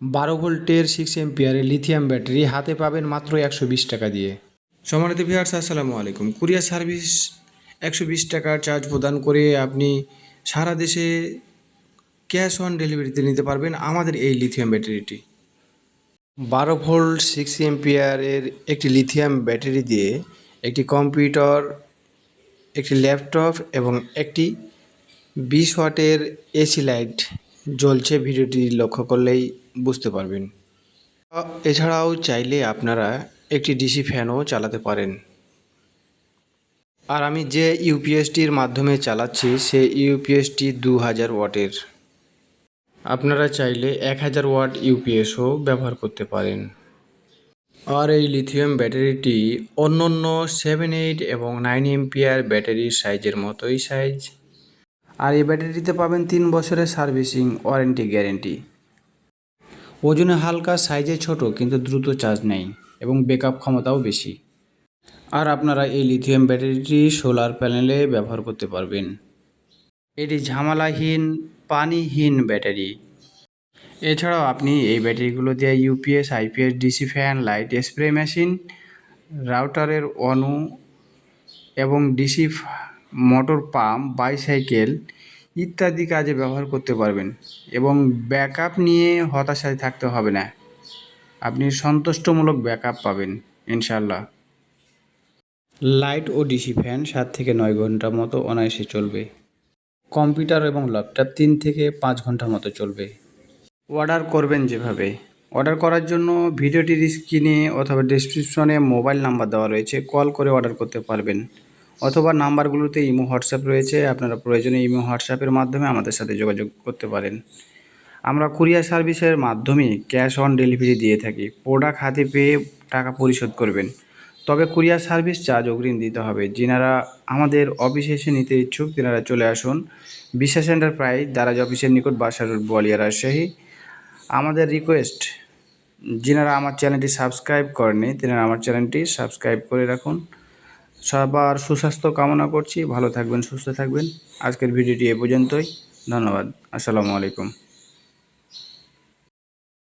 বারো ভোল্টের six এম্পিয়ারের lithium battery হাতে পাবেন মাত্র একশো বিশ টাকা দিয়ে। সম্মানিত ভিউয়ার্স আসসালামু আলাইকুম। কুরিয়ার সার্ভিস একশো বিশ টাকার চার্জ প্রদান করে আপনি সারা দেশে ক্যাশ অন ডেলিভারিতে নিতে পারবেন আমাদের এই লিথিয়াম ব্যাটারিটি বারো ভোল্ট সিক্স এম্পিয়ারের একটি লিথিয়াম ব্যাটারি দিয়ে একটি কম্পিউটার একটি ল্যাপটপ এবং একটি বিশ ওয়াটের এসি লাইট জ্বলছে ভিডিওটি লক্ষ্য করলেই বুঝতে পারবেন। এছাড়াও চাইলে আপনারা একটি ডিসি ফ্যানও চালাতে পারেন। আর আমি যে ইউপিএসটির মাধ্যমে চালাচ্ছি, সে ইউপিএসটি দু হাজার ওয়াটের। আপনারা চাইলে এক হাজার ওয়াট ইউপিএসও ব্যবহার করতে পারেন। আর এই লিথিয়াম ব্যাটারিটি অন্য অন্য সেভেন এইট এবং নাইন এমপিয়ার ব্যাটারির সাইজের মতোই সাইজ আর এই ব্যাটারিতে পাবেন তিন বছরের সার্ভিসিং ওয়ারেন্টি গ্যারেন্টি। ওজনে হালকা, সাইজে ছোট, কিন্তু দ্রুত চার্জ নেই এবং ব্যাকআপ ক্ষমতাও বেশি। আর আপনারা এই লিথিয়াম ব্যাটারিটি সোলার প্যানেলে ব্যবহার করতে পারবেন। এটি ঝামেলাহীন, পানিহীন ব্যাটারি। এছাড়াও আপনি এই ব্যাটারিগুলো দিয়ে UPS, IPS, DC fan, light spray machine, রাউটারের অনু এবং ডিসি মোটর পাম্প, বাইসাইকেল ইত্যাদি কাজে ব্যবহার করতে পারবেন এবং ব্যাকআপ নিয়ে হতাশায় থাকতে হবে না। আপনি সন্তুষ্টমূলক ব্যাকআপ পাবেন ইনশাল্লাহ লাইট ও ডিসি ফ্যান সাত থেকে নয় ঘণ্টা মতো অনায়াসে চলবে। কম্পিউটার এবং ল্যাপটপ তিন থেকে পাঁচ ঘণ্টা মতো চলবে। অর্ডার করবেন যেভাবে। অর্ডার করার জন্য ভিডিওটির স্ক্রিনে অথবা ডেসক্রিপশনে মোবাইল নাম্বার দেওয়া রয়েছে। কল করে অর্ডার করতে পারবেন। অথবা নাম্বারগুলোতে ইমো, হোয়াটসঅ্যাপ রয়েছে, আপনারা প্রয়োজনে ইমো হোয়াটসঅ্যাপের মাধ্যমে আমাদের সাথে যোগাযোগ করতে পারেন। আমরা কুরিয়ার সার্ভিসের মাধ্যমে ক্যাশ অন ডেলিভারি দিয়ে থাকি। প্রোডাক্ট হাতে পেয়ে টাকা পরিশোধ করবেন। তবে কুরিয়ার সার্ভিস চার্জ অগ্রিম দিতে হবে। যিনারা আমাদের অফিসে এসে নিতে ইচ্ছুক, তেনারা চলে আসুন। বিশ্বাস এন্টারপ্রাইজ, দারাজ অফিসের নিকট বাসার বলিয়া রাজশাহী। আমাদের রিকোয়েস্ট, যিনারা আমার চ্যানেলটি সাবস্ক্রাইব করেনি তেনারা আমার চ্যানেলটি সাবস্ক্রাইব করে রাখুন। সবার সুস্বাস্থ্য কামনা করছি, ভালো থাকবেন, সুস্থ থাকবেন। আজকের ভিডিওটি এ পর্যন্তই। ধন্যবাদ। আসসালামু আলাইকুম।